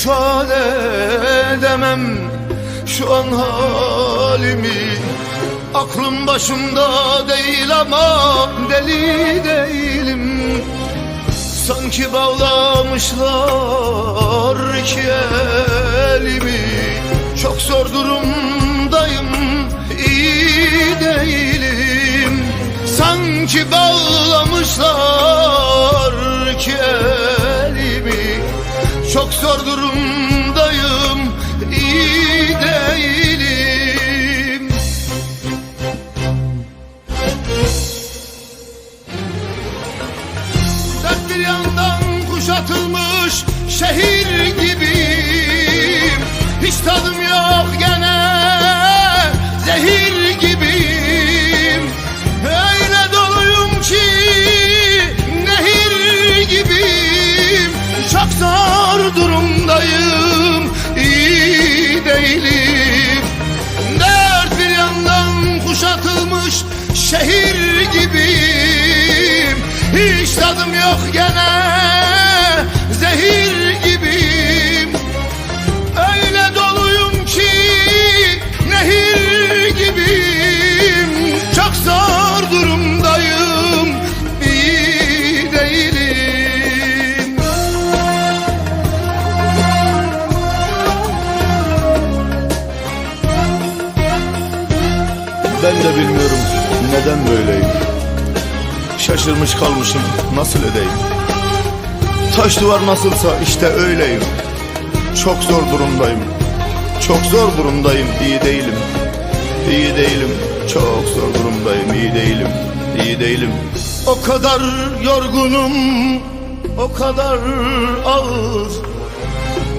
ifade edemem şu an halimi. Aklım başımda değil ama deli değilim. Sanki bağlamışlar iki elimi. Çok zor durumdayım iyi değilim. Sanki bağlamışlar Çok zor durumdayım iyi değilim. Dört bir yandan kuşatılmış şehir gibiyim. Hiç tadım yok iyi değilim Dört bir yandan kuşatılmış şehir gibiyim. Hiç tadım yok gene zehir Ben de bilmiyorum neden böyleyim. Şaşırmış kalmışım nasıl edeyim. Taş duvar nasılsa işte öyleyim. Çok zor durumdayım. Çok zor durumdayım iyi değilim. İyi değilim. Çok zor durumdayım iyi değilim. İyi değilim. O kadar yorgunum, o kadar ağır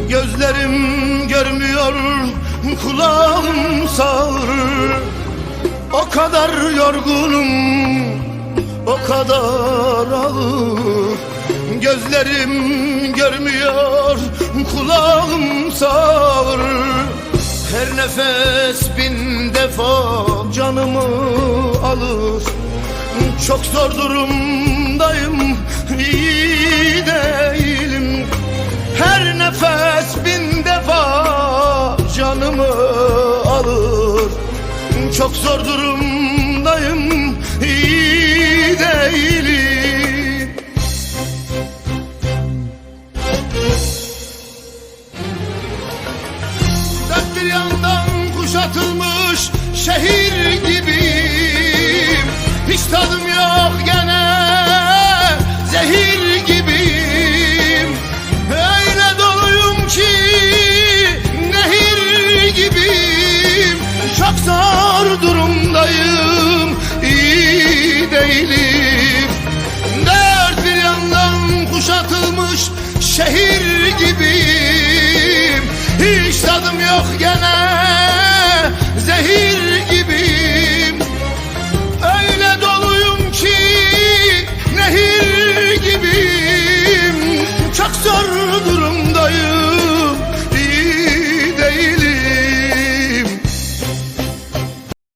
Gözlerim görmüyor, kulağım sağır O kadar yorgunum, o kadar ağır. Gözlerim görmüyor, kulağım sağır. Her nefes bin defa canımı alır. Çok zor durumdayım iyi Çok zor durumdayım iyi değilim. Dört bir yandan kuşatılmış şehir gibiyim zor durumdayım iyi değilim. Dört bir yandan kuşatılmış şehir gibiyim. Hiç tadım yok gene zehir